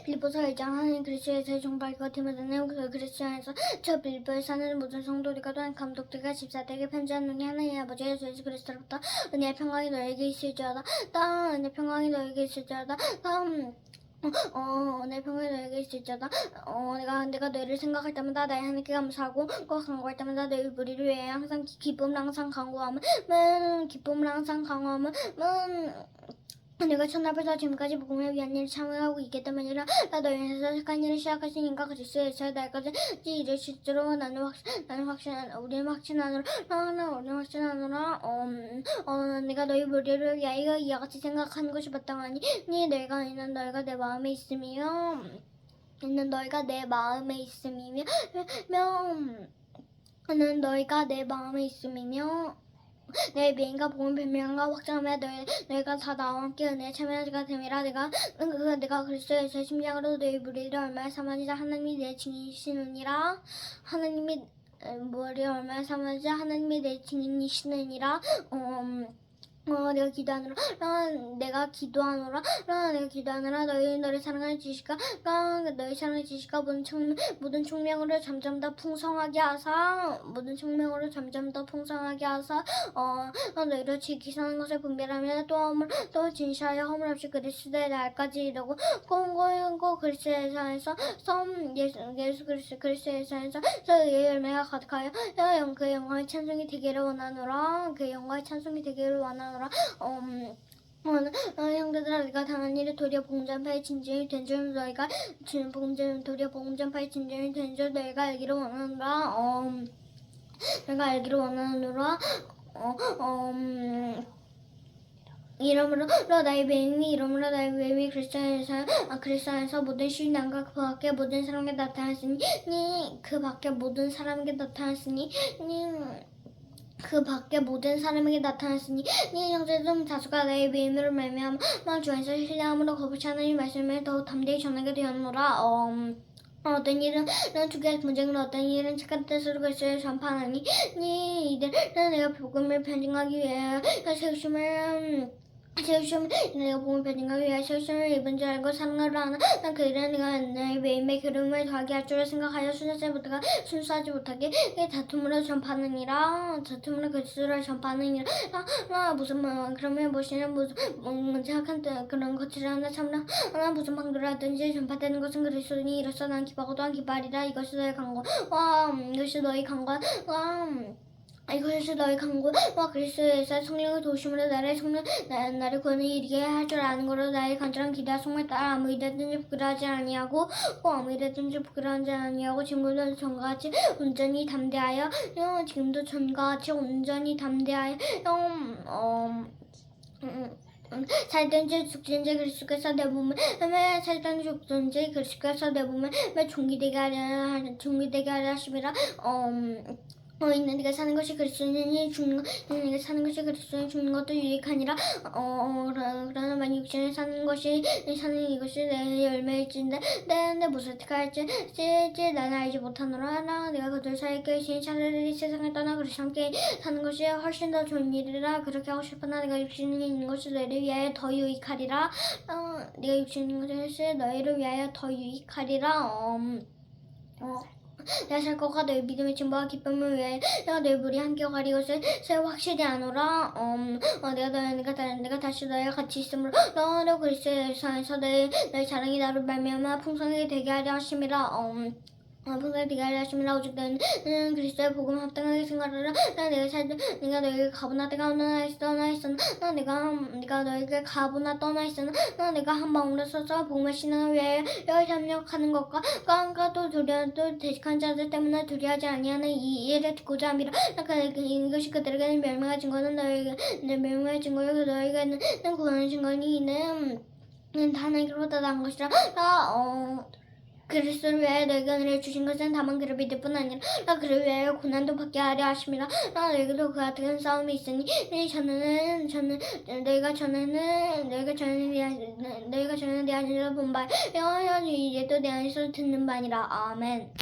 빌보서 1장 하나님 그리스도에서의 종발과 디모데는 그 그리스도 안에서 저 빌보에 사는 모든 성도들과 또한 감독들과 집사들에게 편지하노니 하나님 아버지 예수 그리스도로부터 은혜의 평강이 너에게 있을지어다 다음 은혜의 평강이 너에게 있을지어다 다음 어, 내 평강이 너에게 있을지어다 어, 내가 내가 너희를 생각할 때마다 나의 하나님께 감사하고 꼭 간구할 때마다 너희 무리를 위해 항상 기- 기쁨을 항상 강구함은 음, 기쁨을 항상 강구함은 음, 내가 천하부터 지금까지 복음을 위한 일을 참여하고 있기 때문이라 나 너희에서 착한 일을 시작하시니까 그리스도에서 날까지 이를 실제로 나는 확 나는 확신 우리는 확신하노라 나는 우리는 확신하노라 음, 어 내가 너희 무리를 위하여 이와 같이 생각하는 것이 마땅하니 니 너희가 있는 너희가 내 마음에 있음이요 있는 너희가 내 마음에 있음이며 명는 너희가 내 마음에 있음이며 내 미인과 복음 변명과 확장하며 너희 너희가 다 나와 함께 은혜에 참여하지가 됨이라 내가 그 내가 그리스도에서 심장으로 너희 무리를 얼마나 삼았는지 하나님이 내 증인이시느니라. 하나님이 에, 무리를 얼마나 삼았는지 하나님이 내 증인이시느니라. 음, 어, 내가 기도하노라, 라, 내가 기도하노라, 라, 내가 기도하노라, 너희 너를 사랑하는 지식과, 라, 너희 사랑하는 지식과 모든 청, 모든 총명으로 점점 더 풍성하게 하사, 모든 총명으로 점점 더 풍성하게 하사, 어, 어, 너희로 지키사는 것을 분별하며 또 허물, 또 진실하여 허물 없이 그리스도의 날까지 이르고, 공고연고 그리스도에서 섬 예수, 예수 그리스도 그리스도에서 저의 열매가 가득하여 영, 그 영광의 찬송이 되기를 원하노라, 그 영광의 찬송이 되기를 원하노라, 음, 어, 어, 형제들아 내가 당한 일을 도리어 봉전파의 진정이 된 줄 너희가 진 봉전 도리어 봉전파의 진정이 된 줄 너희가 알기를 원하노라. 음, 내가 알기를 원하노라. 어, 음, 이러므로 나의 매임이 이러므로 나의 매임이 그리스도에서 아, 그리스도에서 모든 신앙과 그 밖에 모든 사람에게 나타났으니 니, 그 밖에 모든 사람에게 나타났으니 니, 그 밖에 모든 사람에게 나타났으니 니 형제 중 다수가 나의 매임으로 말미암아 주 안에서 신뢰함으로 거부치 하나님 말씀을 더욱 담대히 전하게 되었노라. 음, 어떤 일은 주기할 분쟁으로 어떤 일은 착한 뜻으로 그리스도를 전파하니 니 이들은 내가 복음을 변증하기 위해 세우심을 음, 세우심 내가 복음을 변증하기 위해 세우심을 입은 줄 알고 사랑을 하나 난 그들은 내가 내 매일매일 기름을 더하게 할 줄을 생각하여 순수하지 못하게 순수하지 못하게 다툼으로 전파하느니라. 다툼으로 그리스도를 전파하느니라. 아, 아 무슨 뭐 그러면 무엇이는 무슨 뭐, 착한 뜻 그런 것이라 참나. 나 무슨 방도를 하든지 전파되는 것은 그리스도니 이로써 난 기뻐하고 또한 기뻐하리라 이것이 너의 강구 와 음, 이것이 너의 강구 와 음, 이것이 너의 강구 와 그리스도에서 성령의 도심으로 나를 성령 나, 나를 구원에 이르게 할 줄 아는 거로 나의 간절한 기대와 소망에 따라 아무 일에든지 부끄러워하지 아니하고 또 아무 일에든지 부끄러워하지 아니하고 지금도 전과 같이 온전히 담대하여 어, 지금도 전과 같이 온전히 담대하여 음, 어, 음, 음, 살든지 죽든지 그리스도께서 내매 살든지 죽든지 그리스도께서 내매 종기되게 하려 종기되게 하려 하심이라 음, 어, 있는 네가 사는 것이 그리스도니 죽는 것, 있는 네가 사는 것이 그리스도니 죽는 것도 유익하니라. 어, 어 그러- 그러나 만약 육신에 사는 것이 사는 이것이 내 열매일진데, 내, 내 무엇을 택할지, 지, 나는 알지 못하노라. 나 내가 그들 사이에 계신 차라리 세상을 떠나 그리스도 함께 사는 것이 훨씬 더 좋은 일이라. 그렇게 하고 싶으나 내가 육신에 있는 것이 너희를 위하여 더 유익하리라. 어, 네가 육신에 있는 것이 너희를 위하여 더 유익하리라. 음, 어. 내가 살 것과 너희 믿음의 진보와 기쁨을 내가 너희 무리 함께 가리 것을 새 확실히 아노라. 음, 어, 내가 너 내가 다, 내가 다시 너희와 같이 있으므로 너로 그리스도에서 너희 너희 자랑이 나를 말미암아 풍성하게 되게 하려 하심이라. 음, 하려 하심이라 오직 너희는 음, 그리스도의 복음 합당하게 생활하라. 나 내가 살 내가 너희에게 가보나 때가 떠나 있어 떠나 있어 나? 내가 내가 너희에게 가보나 떠나 있어 나? 내가 한 마음으로 서서 복음의 신앙을 위하여 협력하는 것과 깡가 또 두려 또 대식한 자들 때문에 두려하지 아니하는 이 일을 듣고자 함이라. 그, 그, 이것이 그들에게는 멸망의 증거는 너희에게 내 멸망의 증거요 그 너희에게는 구원의 증거니 이는 는 하나님께로부터 난 것이라. 나 어. 그리스도를 위하여 너희에게 은혜를 주신 것은 다만 그를 믿을 뿐 아니라 나 그를 위하여 고난도 받게 하려 하심이라. 나 너희도 그 같은 싸움이 있으니 네, 저는 저는 너희가 전에는 너희가 전에 내 안- 너희가 전에 내 안에서 본바 영원히 이제 또내 안에서 듣는 바니라. 아멘